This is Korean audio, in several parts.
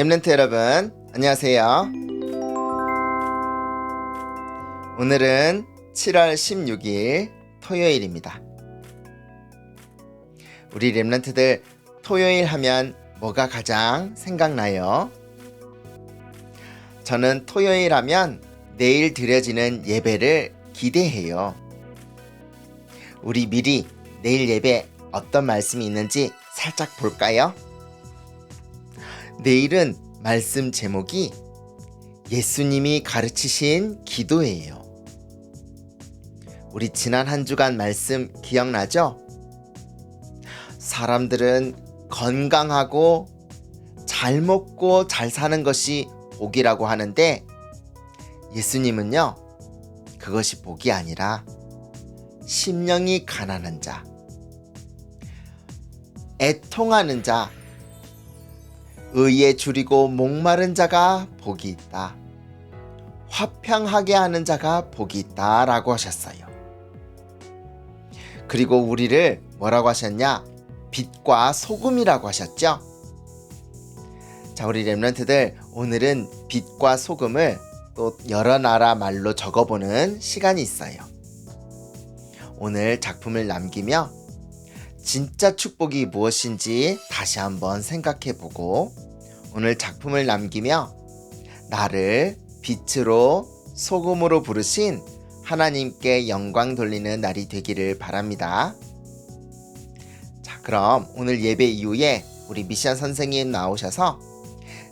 랩런트 여러분, 안녕하세요. 오늘은 7월 16일 토요일입니다. 우리 랩런트들 토요일 하면 뭐가 가장 생각나요? 저는 토요일 하면 내일 드려지는 예배를 기대해요. 우리 미리 내일 예배 어떤 말씀이 있는지 살짝 볼까요? 내일은 말씀 제목이 예수님이 가르치신 기도예요. 우리 지난 한 주간 말씀 기억나죠? 사람들은 건강하고 잘 먹고 잘 사는 것이 복이라고 하는데 예수님은요, 그것이 복이 아니라 심령이 가난한 자, 애통하는 자, 의에 줄이고 목마른 자가 복이 있다. 화평하게 하는 자가 복이 있다. 라고 하셨어요. 그리고 우리를 뭐라고 하셨냐? 빛과 소금이라고 하셨죠? 자, 우리 랩런트들 오늘은 빛과 소금을 또 여러 나라 말로 적어보는 시간이 있어요. 오늘 작품을 남기며 진짜 축복이 무엇인지 다시 한번 생각해 보고 오늘 작품을 남기며 나를 빛으로 소금으로 부르신 하나님께 영광 돌리는 날이 되기를 바랍니다. 자, 그럼 오늘 예배 이후에 우리 미션 선생님 나오셔서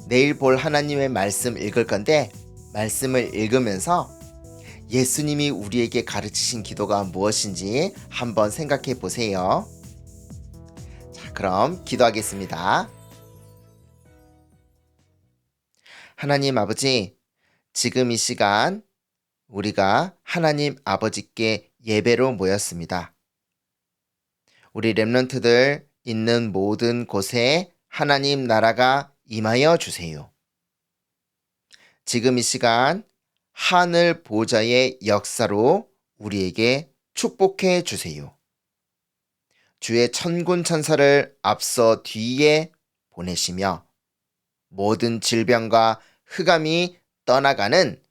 내일 볼 하나님의 말씀 읽을 건데 말씀을 읽으면서 예수님이 우리에게 가르치신 기도가 무엇인지 한번 생각해 보세요. 자, 그럼 기도하겠습니다. 하나님 아버지, 지금 이 시간 우리가 하나님 아버지께 예배로 모였습니다. 우리 랩런트들 있는 모든 곳에 하나님 나라가 임하여 주세요. 지금 이 시간 하늘 보좌의 역사로 우리에게 축복해 주세요. 주의 천군 천사를 앞서 뒤에 보내시며 모든 질병과 흑암이 떠나가는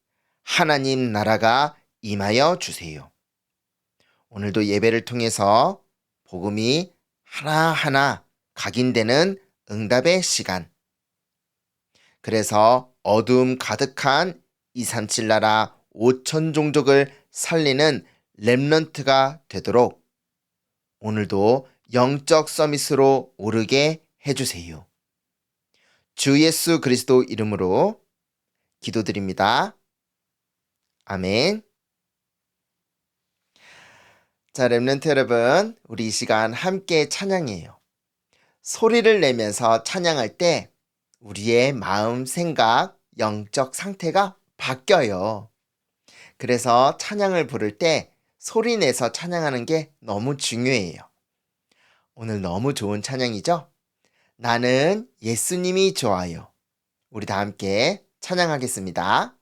하나님 나라가 임하여 주세요. 오늘도 예배를 통해서 복음이 하나하나 각인되는 응답의 시간. 그래서 어둠 가득한 237 나라 5천 종족을 살리는 렘넌트가 되도록 오늘도 영적 서밋으로 오르게 해주세요. 주 예수 그리스도 이름으로 기도드립니다. 아멘. 자, 렘넌트 여러분, 우리 이 시간 함께 찬양해요. 소리를 내면서 찬양할 때 우리의 마음, 생각, 영적 상태가 바뀌어요. 그래서 찬양을 부를 때 소리 내서 찬양하는 게 너무 중요해요. 오늘 너무 좋은 찬양이죠? 나는 예수님이 좋아요. 우리 다 함께 찬양하겠습니다.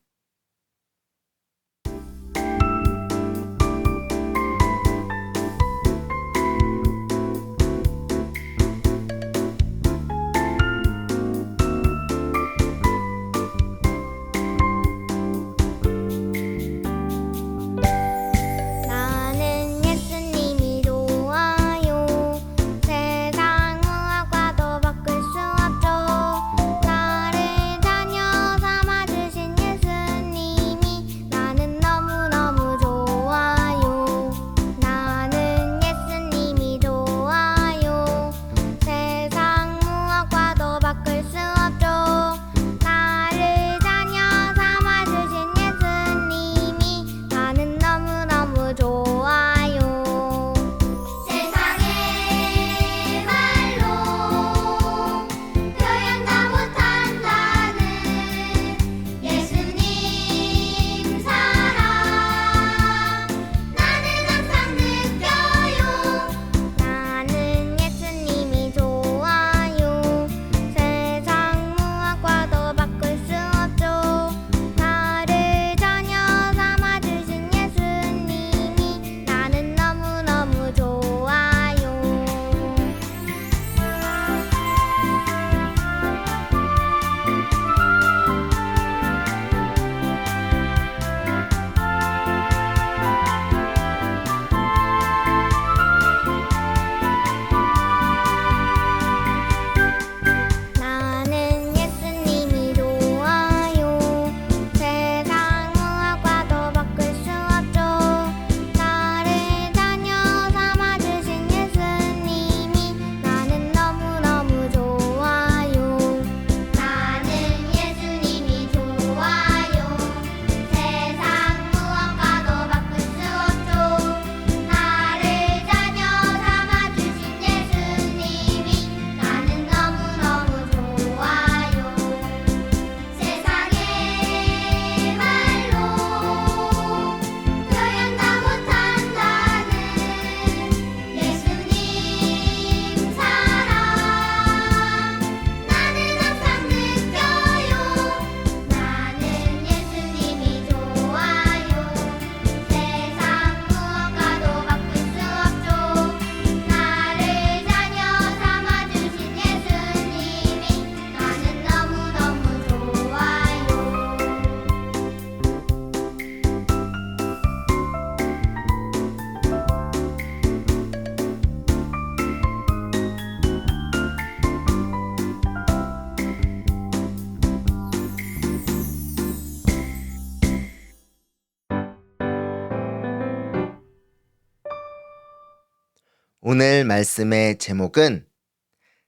오늘 말씀의 제목은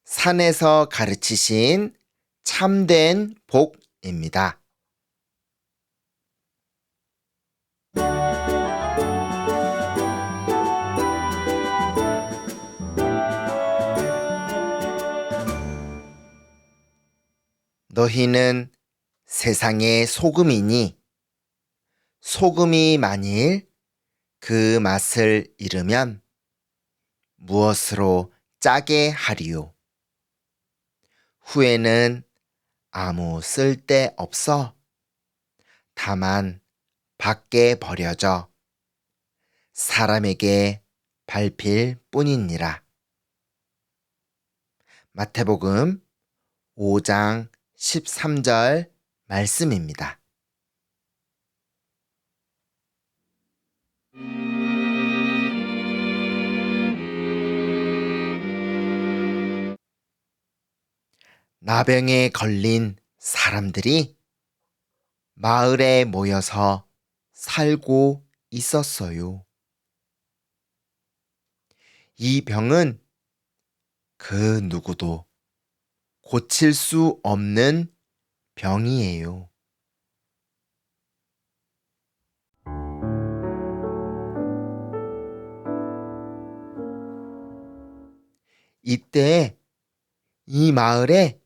산에서 가르치신 참된 복입니다. 너희는 세상의 소금이니 소금이 만일 그 맛을 잃으면 무엇으로 짜게 하리요? 후에는 아무 쓸데 없어 다만 밖에 버려져 사람에게 밟힐 뿐이니라. 마태복음 5장 13절 말씀입니다. 나병에 걸린 사람들이 마을에 모여서 살고 있었어요. 이 병은 그 누구도 고칠 수 없는 병이에요. 이때 이 마을에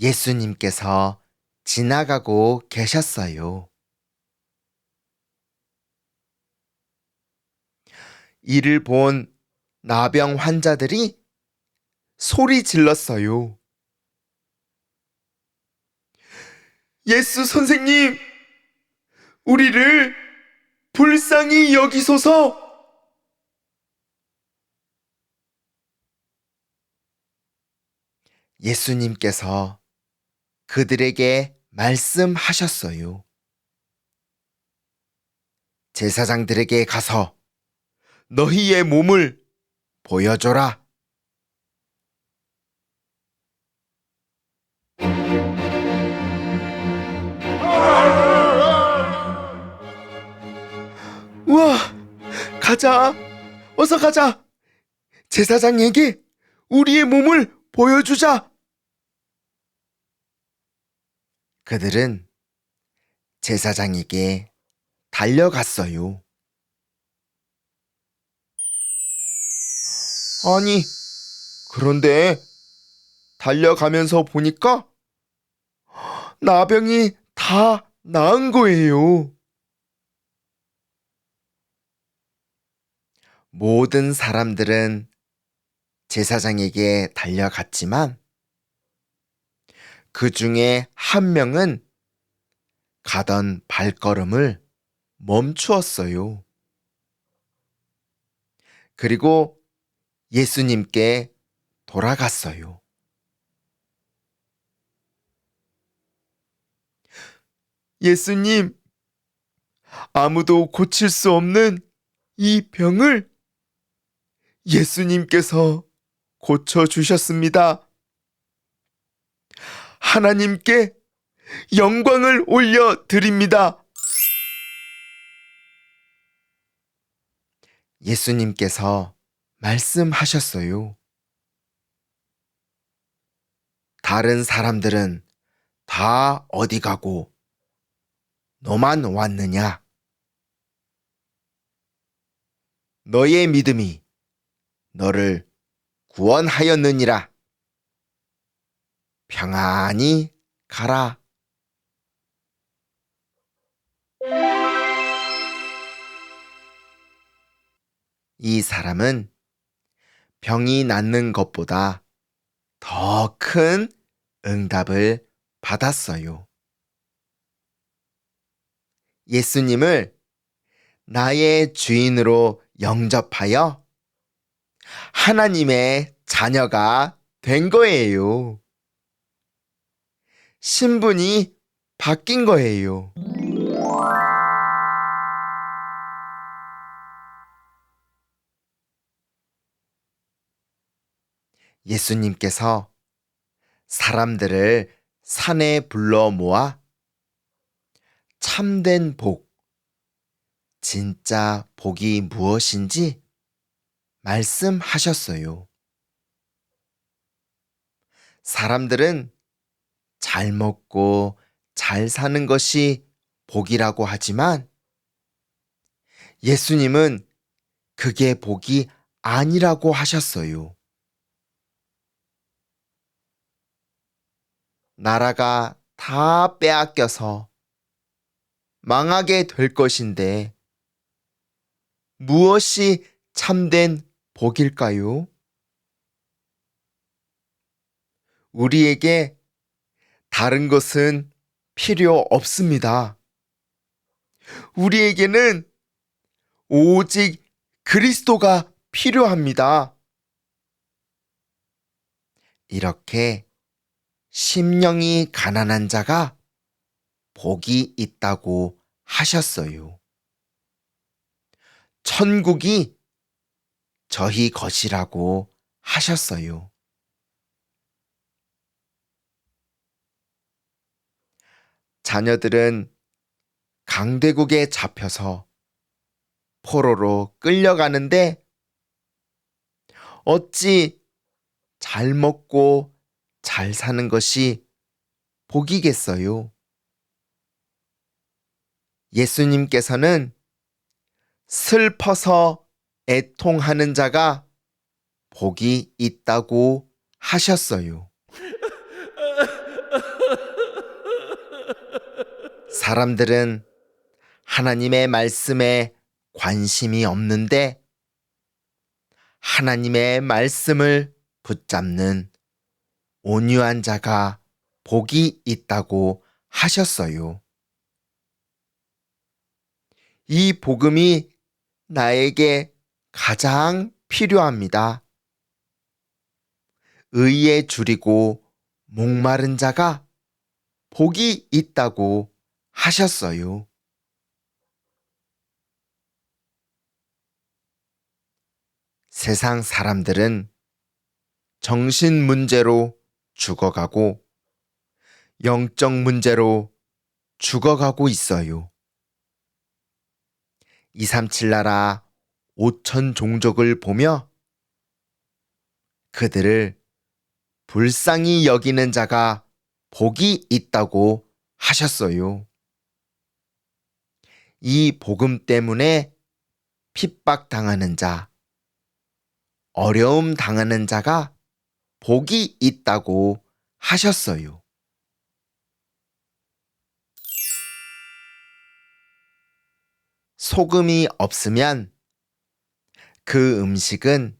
예수님께서 지나가고 계셨어요. 이를 본 나병 환자들이 소리 질렀어요. 예수 선생님, 우리를 불쌍히 여기소서! 예수님께서 그들에게 말씀하셨어요. 제사장들에게 가서 너희의 몸을 보여줘라. 우와, 가자. 어서 가자. 제사장에게 우리의 몸을 보여주자. 그들은 제사장에게 달려갔어요. 아니, 그런데 달려가면서 보니까 나병이 다 나은 거예요. 모든 사람들은 제사장에게 달려갔지만 그 중에 한 명은 가던 발걸음을 멈추었어요. 그리고 예수님께 돌아갔어요. 예수님, 아무도 고칠 수 없는 이 병을 예수님께서 고쳐주셨습니다. 하나님께 영광을 올려 드립니다. 예수님께서 말씀하셨어요. 다른 사람들은 다 어디 가고 너만 왔느냐? 너의 믿음이 너를 구원하였느니라. 평안히 가라. 이 사람은 병이 낫는 것보다 더 큰 응답을 받았어요. 예수님을 나의 주인으로 영접하여 하나님의 자녀가 된 거예요. 신분이 바뀐 거예요. 예수님께서 사람들을 산에 불러 모아 참된 복, 진짜 복이 무엇인지 말씀하셨어요. 사람들은 잘 먹고 잘 사는 것이 복이라고 하지만 예수님은 그게 복이 아니라고 하셨어요. 나라가 다 빼앗겨서 망하게 될 것인데 무엇이 참된 복일까요? 우리에게 다른 것은 필요 없습니다. 우리에게는 오직 그리스도가 필요합니다. 이렇게 심령이 가난한 자가 복이 있다고 하셨어요. 천국이 저희 것이라고 하셨어요. 자녀들은 강대국에 잡혀서 포로로 끌려가는데 어찌 잘 먹고 잘 사는 것이 복이겠어요? 예수님께서는 슬퍼서 애통하는 자가 복이 있다고 하셨어요. 사람들은 하나님의 말씀에 관심이 없는데 하나님의 말씀을 붙잡는 온유한 자가 복이 있다고 하셨어요. 이 복음이 나에게 가장 필요합니다. 의에 줄이고 목마른 자가 복이 있다고 하셨어요. 세상 사람들은 정신 문제로 죽어가고 영적 문제로 죽어가고 있어요. 237 나라 5천 종족을 보며 그들을 불쌍히 여기는 자가 복이 있다고 하셨어요. 이 복음 때문에 핍박당하는 자, 어려움 당하는 자가 복이 있다고 하셨어요. 소금이 없으면 그 음식은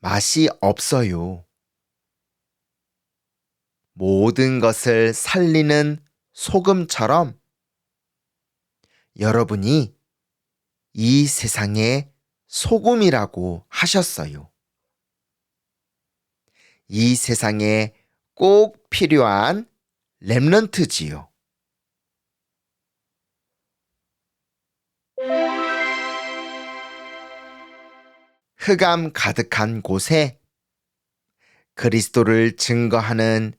맛이 없어요. 모든 것을 살리는 소금처럼 여러분이 이 세상의 소금이라고 하셨어요. 이 세상에 꼭 필요한 랩런트지요. 흑암 가득한 곳에 그리스도를 증거하는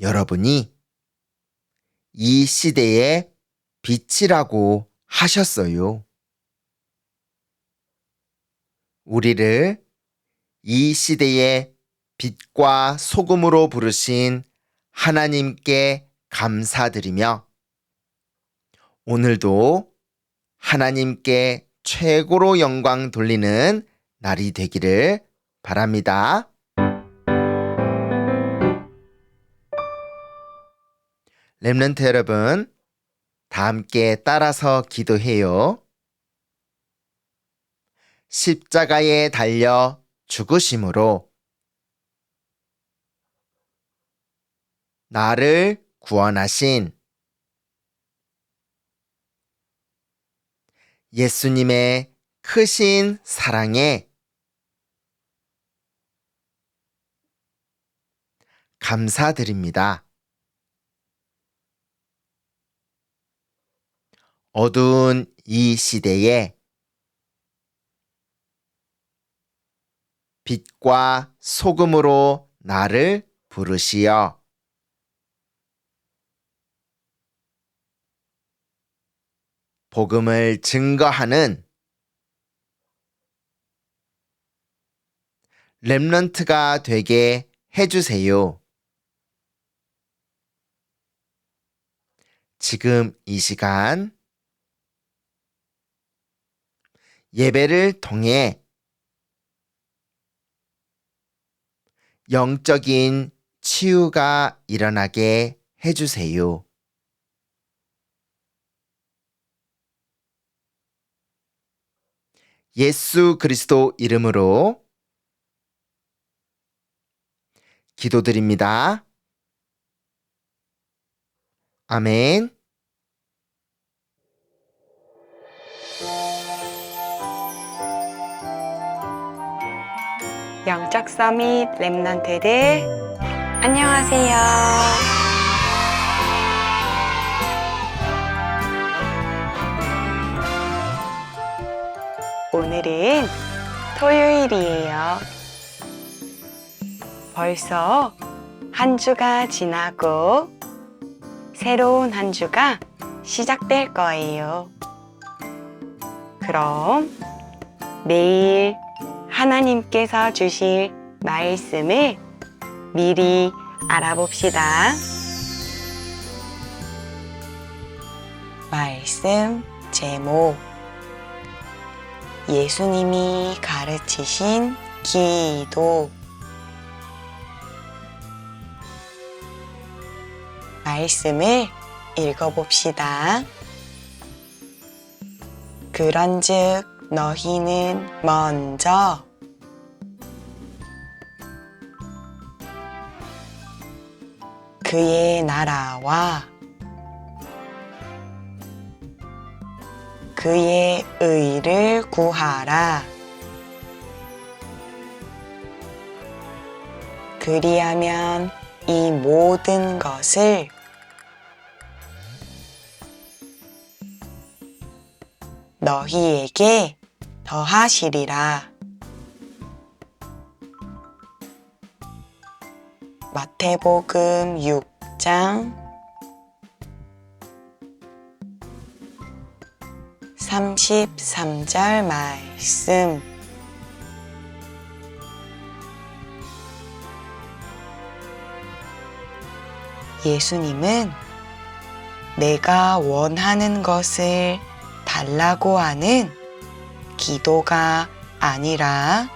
여러분이 이 시대의 빛이라고 하셨어요. 우리를 이 시대의 빛과 소금으로 부르신 하나님께 감사드리며 오늘도 하나님께 최고로 영광 돌리는 날이 되기를 바랍니다. 렘넌트 여러분, 다 함께 따라서 기도해요. 십자가에 달려 죽으심으로 나를 구원하신 예수님의 크신 사랑에 감사드립니다. 어두운 이 시대에 빛과 소금으로 나를 부르시어 복음을 증거하는 랩런트가 되게 해주세요. 지금 이 시간 예배를 통해 영적인 치유가 일어나게 해주세요. 예수 그리스도 이름으로 기도드립니다. 아멘. 영적 서밋 랩런트들 안녕하세요. 오늘은 토요일이에요. 벌써 한 주가 지나고 새로운 한 주가 시작될 거예요. 그럼 내일 하나님께서 주실 말씀을 미리 알아봅시다. 말씀 제목 예수님이 가르치신 기도 말씀을 읽어봅시다. 그런즉 너희는 먼저 그의 나라와 그의 의를 구하라. 그리하면 이 모든 것을 너희에게 더하시리라. 마태복음 6장 33절 말씀. 예수님은 내가 원하는 것을 달라고 하는 기도가 아니라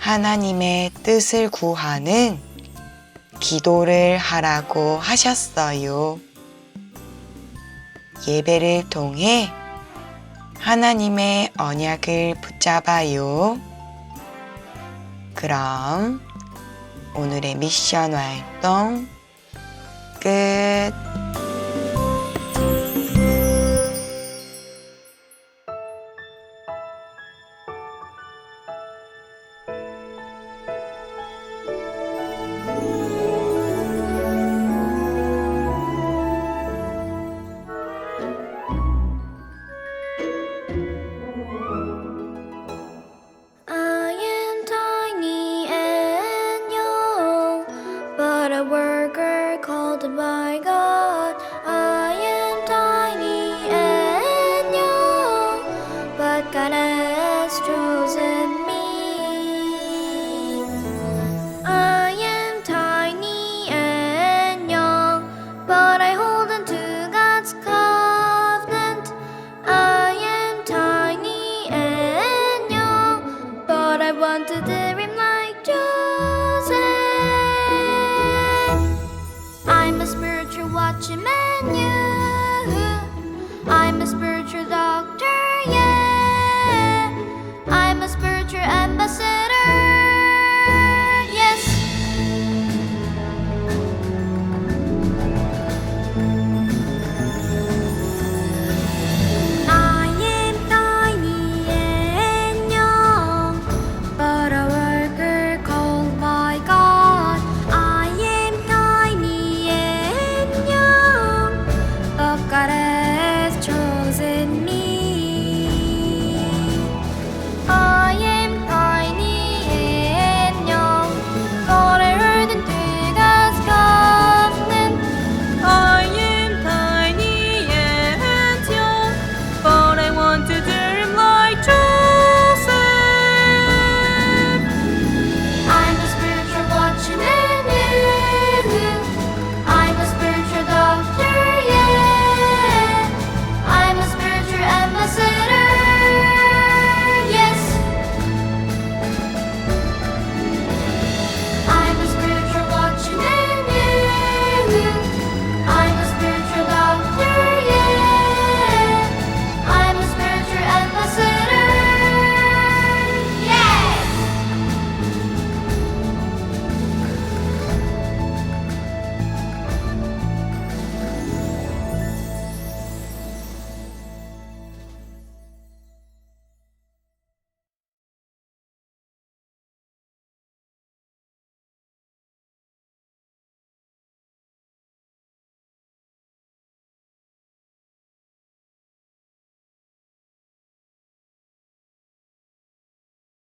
하나님의 뜻을 구하는 기도를 하라고 하셨어요. 예배를 통해 하나님의 언약을 붙잡아요. 그럼 오늘의 미션 활동 끝.